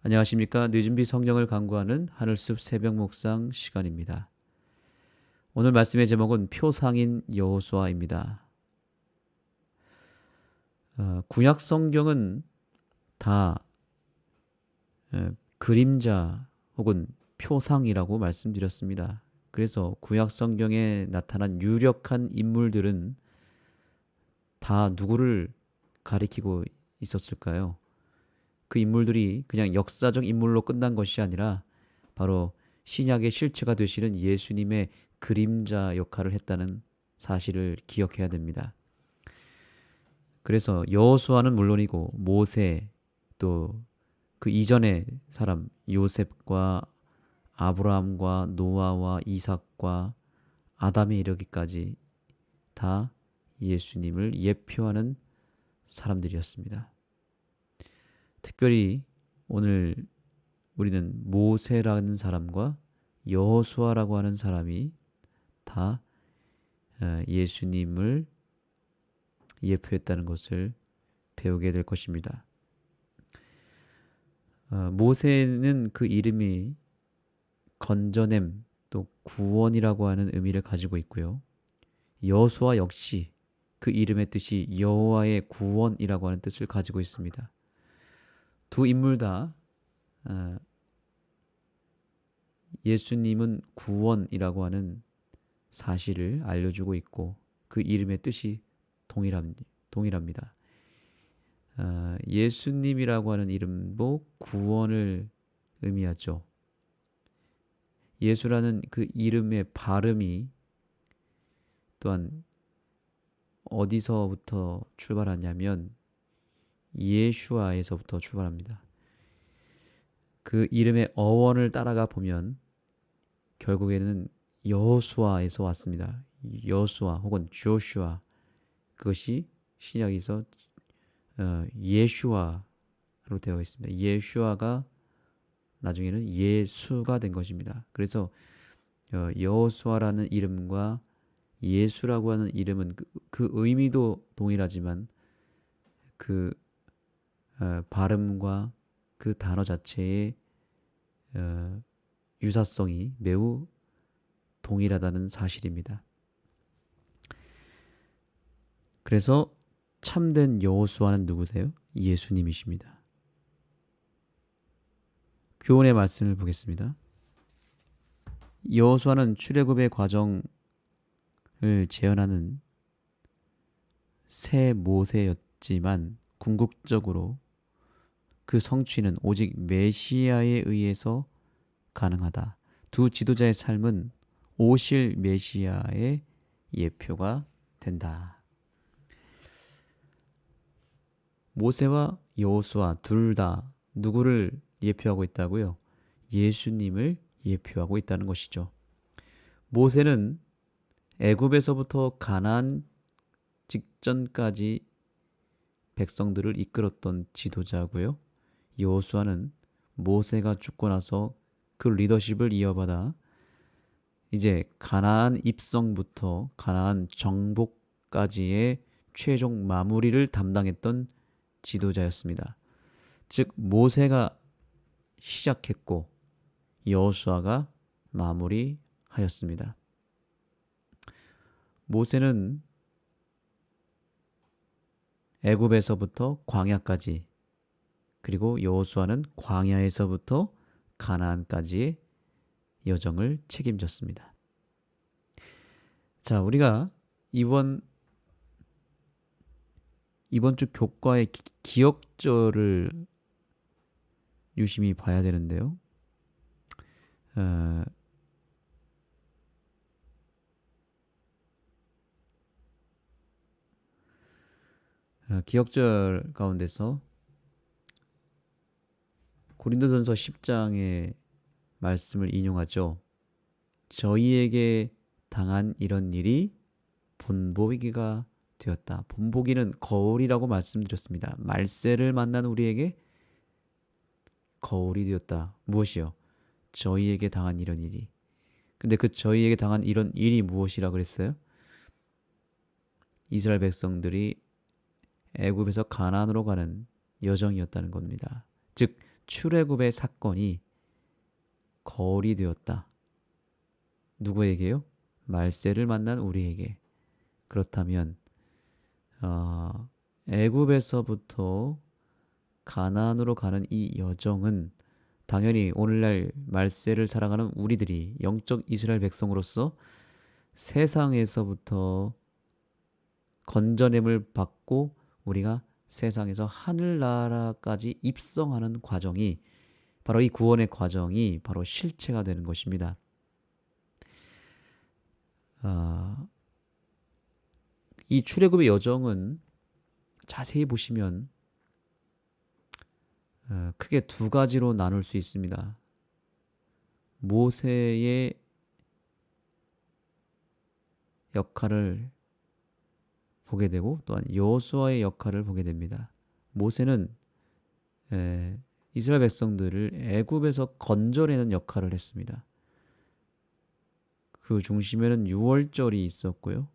안녕하십니까. 늦은비 성경을 강구하는 하늘숲 새벽 묵상 시간입니다. 오늘 말씀의 제목은 표상인 여호수아입니다. 어, 구약 성경은 다 에, 그림자 혹은 표상이라고 말씀드렸습니다. 그래서 구약 성경에 나타난 유력한 인물들은 다 누구를 가리키고 있었을까요? 그 인물들이 그냥 역사적 인물로 끝난 것이 아니라 바로 신약의 실체가 되시는 예수님의 그림자 역할을 했다는 사실을 기억해야 됩니다. 그래서 여호수아는 물론이고 모세 또 그 이전의 사람 요셉과 아브라함과 노아와 이삭과 아담에 이르기까지 다 예수님을 예표하는 사람들이었습니다. 특별히 오늘 우리는 모세라는 사람과 여호수아라고 하는 사람이 다 어, 예수님을 예표했다는 것을 배우게 될 것입니다. 어, 모세는 그 이름이 건져냄 또 구원이라고 하는 의미를 가지고 있고요. 여수아 역시 그 이름의 뜻이 여호와의 구원이라고 하는 뜻을 가지고 있습니다. 두 인물 다 어, 예수님은 구원이라고 하는 사실을 알려주고 있고 그 이름의 뜻이 동일합니다. 어, 예수님이라고 하는 이름도 구원을 의미하죠. 예수라는 그 이름의 발음이 또한 어디서부터 출발하냐면 예슈아에서부터 출발합니다. 그 이름의 어원을 따라가 보면 결국에는 여수아에서 왔습니다. 여수아 혹은 조슈아 그것이 신약에서 어, 예슈아로 되어 있습니다. 예슈아가 나중에는 예수가 된 것입니다. 그래서 어, 여호수아라는 이름과 예수라고 하는 이름은 그, 그 의미도 동일하지만 그 어, 발음과 그 단어 자체의 어, 유사성이 매우 동일하다는 사실입니다. 그래서 참된 여호수아는 누구세요? 예수님이십니다. 교훈의 말씀을 보겠습니다. 여호수아는 출애굽의 과정을 재현하는 새 모세였지만 궁극적으로 그 성취는 오직 메시아에 의해서 가능하다. 두 지도자의 삶은 오실 메시아의 예표가 된다. 모세와 여호수아 둘 다 누구를 예표하고 있다고요? 예수님을 예표하고 있다는 것이죠. 모세는 애굽에서부터 가나안 직전까지 백성들을 이끌었던 지도자고요. 여호수아는 모세가 죽고 나서 그 리더십을 이어받아 이제 가나안 입성부터 가나안 정복까지의 최종 마무리를 담당했던 지도자였습니다. 즉 모세가 시작했고 여호수아가 마무리하였습니다. 모세는 애굽에서부터 광야까지 그리고 여호수아는 광야에서부터 가나안까지의 여정을 책임졌습니다. 자, 우리가 이번 이번 주 교과의 기, 억절을 유심히 봐야 되는데요. 어, 어 기억절 가운데서 고린도전서 10장의 말씀을 인용하죠. 저희에게 당한 이런 일이 본보기가 되었다. 본보기는 거울이라고 말씀드렸습니다. 말세를 만난 우리에게 거울이 되었다. 무엇이요? 저희에게 당한 이런 일이. 근데 그 저희에게 당한 이런 일이 무엇이라 그랬어요? 이스라엘 백성들이 애굽에서 가나안으로 가는 여정이었다는 겁니다. 즉 출애굽의 사건이 거울이 되었다. 누구에게요? 말세를 만난 우리에게. 그렇다면 어, 애굽에서부터 가나안으로 가는 이 여정은 당연히 오늘날 말세를 살아가는 우리들이 영적 이스라엘 백성으로서 세상에서부터 건전함을 받고 우리가 세상에서 하늘나라까지 입성하는 과정이 바로 이 구원의 과정이 바로 실체가 되는 것입니다. 아, 이 출애굽의 여정은 자세히 보시면 어, 크게 두 가지로 나눌 수 있습니다. 모세의 역할을 보게 되고 또한 여호수아의 역할을 보게 됩니다. 모세는 에, 이스라엘 백성들을 애굽에서 건져내는 역할을 했습니다. 그 중심에는 유월절이 있었고요.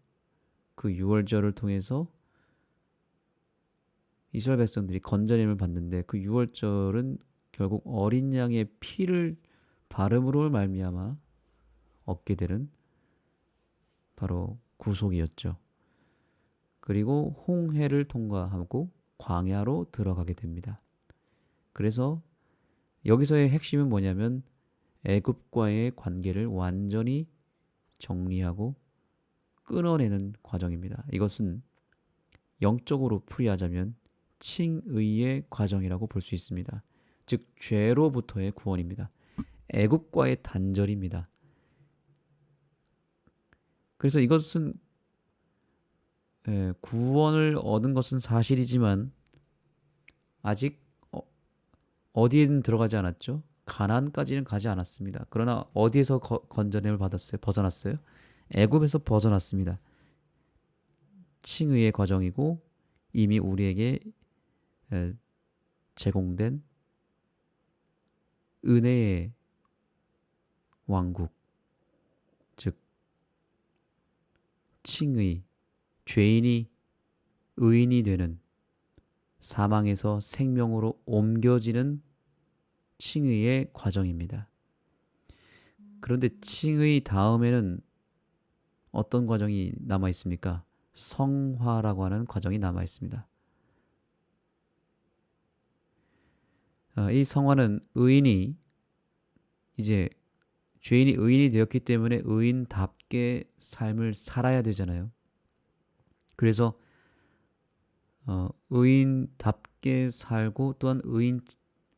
그 유월절을 통해서 이스라엘 백성들이 건져냄을 받는데 그 유월절은 결국 어린 양의 피를 바름으로 말미암아 얻게 되는 바로 구속이었죠. 그리고 홍해를 통과하고 광야로 들어가게 됩니다. 그래서 여기서의 핵심은 뭐냐면 애굽과의 관계를 완전히 정리하고 끊어내는 과정입니다. 이것은 영적으로 풀이하자면 칭의의 과정이라고 볼 수 있습니다. 즉 죄로부터의 구원입니다. 애굽과의 단절입니다. 그래서 이것은 예, 구원을 얻은 것은 사실이지만 아직 어, 디에는 들어가지 않았죠. 가난까지는 가지 않았습니다. 그러나 어디에서 거, 건져냄을 받았어요? 벗어났어요? 애굽에서 벗어났습니다. 칭의의 과정이고 이미 우리에게 에, 제공된 은혜의 왕국, 즉 칭의, 죄인이 의인이 되는 사망에서 생명으로 옮겨지는 칭의의 과정입니다. 그런데 칭의 다음에는 어떤 과정이 남아 있습니까? 성화라고 하는 과정이 남아 있습니다. 어, 이 성화는 의인이 이제 죄인이 의인이 되었기 때문에 의인답게 삶을 살아야 되잖아요. 그래서 어, 의인답게 살고 또한 의인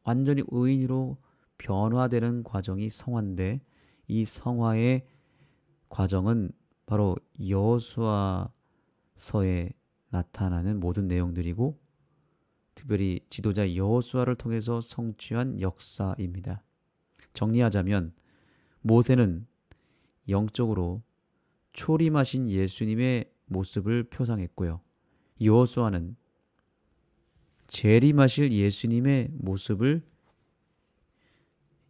완전히 의인으로 변화되는 과정이 성화인데 이 성화의 과정은 바로 여수아서에 나타나는 모든 내용들이고 특별히 지도자 여호수아를 통해서 성취한 역사입니다. 정리하자면 모세는 영적으로 초림하신 예수님의 모습을 표상했고요. 여호수아는 재림하실 예수님의 모습을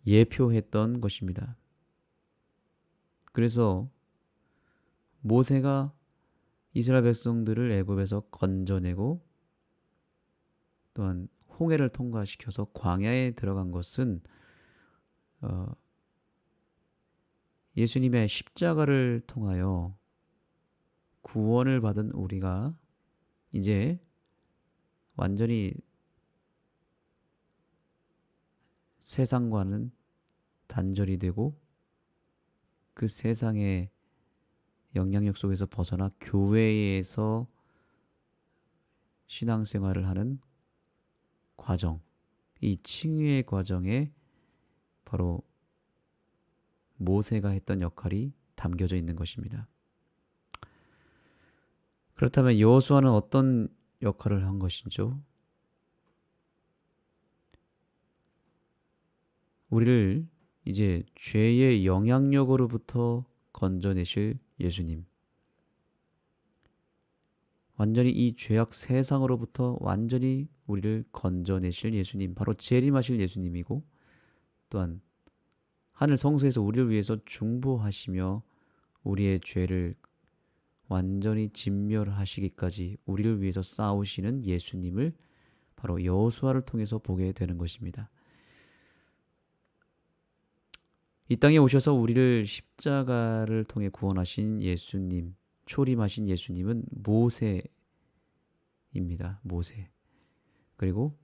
예표했던 것입니다. 그래서 모세가 이스라엘 백성들을 애굽에서 건져내고 또한 홍해를 통과시켜서 광야에 들어간 것은 어, 예수님의 십자가를 통하여 구원을 받은 우리가 이제 완전히 세상과는 단절이 되고 그 세상의 영향력 속에서 벗어나 교회에서 신앙생활을 하는 과정, 이 칭의의 과정에 바로 모세가 했던 역할이 담겨져 있는 것입니다. 그렇다면 여호수아는 어떤 역할을 한 것이죠? 우리를 이제 죄의 영향력으로부터 건져내실 예수님. 완전히 이 죄악 세상으로부터 완전히 우리를 건져내실 예수님, 바로 재림하실 예수님이고 또한 하늘 성소에서 우리를 위해서 중보하시며 우리의 죄를 완전히 진멸하시기까지 우리를 위해서 싸우시는 예수님을 바로 여호수아를 통해서 보게 되는 것입니다. 이 땅에 오셔서 우리를 십자가를 통해 구원하신 예수님, 초림하신 예수님은 모세입니다. 모세. 그리고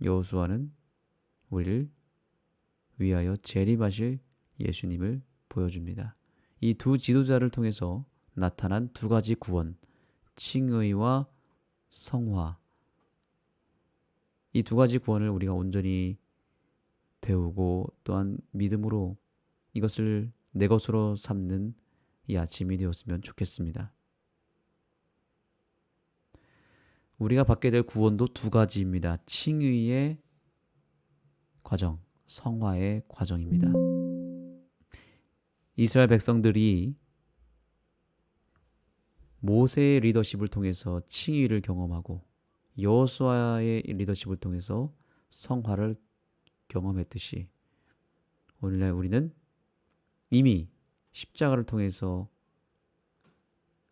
여호수아는 우리를 위하여 재림하실 예수님을 보여줍니다. 이 두 지도자를 통해서 나타난 두 가지 구원, 칭의와 성화. 이 두 가지 구원을 우리가 온전히 배우고 또한 믿음으로 이것을 내 것으로 삼는 이 아침이 되었으면 좋겠습니다. 우리가 받게 될 구원도 두 가지입니다. 칭의의 과정, 성화의 과정입니다. 이스라엘 백성들이 모세의 리더십을 통해서 칭의를 경험하고 여호수아의 리더십을 통해서 성화를 경험했듯이 오늘날 우리는 이미 십자가를 통해서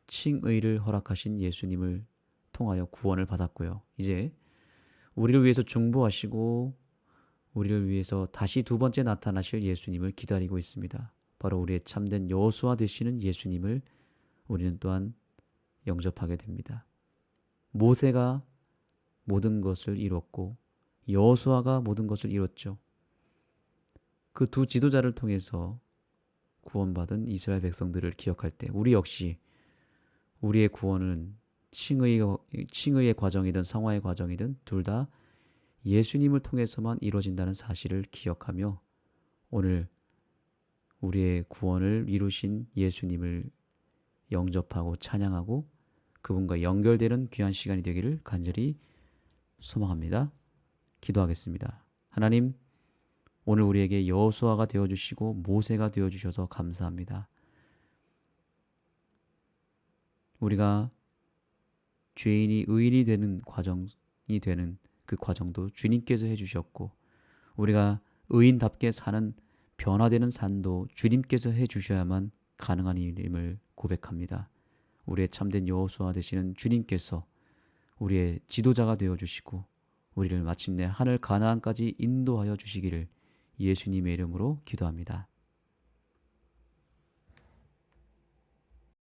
칭의를 허락하신 예수님을 통하여 구원을 받았고요. 이제 우리를 위해서 중보하시고 우리를 위해서 다시 두 번째 나타나실 예수님을 기다리고 있습니다. 바로 우리의 참된 여호수아 되시는 예수님을 우리는 또한 영접하게 됩니다. 모세가 모든 것을 이뤘고 여호수아가 모든 것을 이뤘죠. 그 두 지도자를 통해서 구원받은 이스라엘 백성들을 기억할 때 우리 역시 우리의 구원은 칭의, 칭의의 과정이든 성화의 과정이든 둘 다 예수님을 통해서만 이루어진다는 사실을 기억하며 오늘 우리의 구원을 이루신 예수님을 영접하고 찬양하고 그분과 연결되는 귀한 시간이 되기를 간절히 소망합니다. 기도하겠습니다. 하나님, 오늘 우리에게 여호수아가 되어 주시고 모세가 되어 주셔서 감사합니다. 우리가 죄인이 의인이 되는 과정이 되는 그 과정도 주님께서 해 주셨고 우리가 의인답게 사는 변화되는 산도 주님께서 해 주셔야만 가능한 일임을 고백합니다. 우리의 참된 여호수아 되시는 주님께서 우리의 지도자가 되어 주시고 우리를 마침내 하늘 가나안까지 인도하여 주시기를 예수님의 이름으로 기도합니다.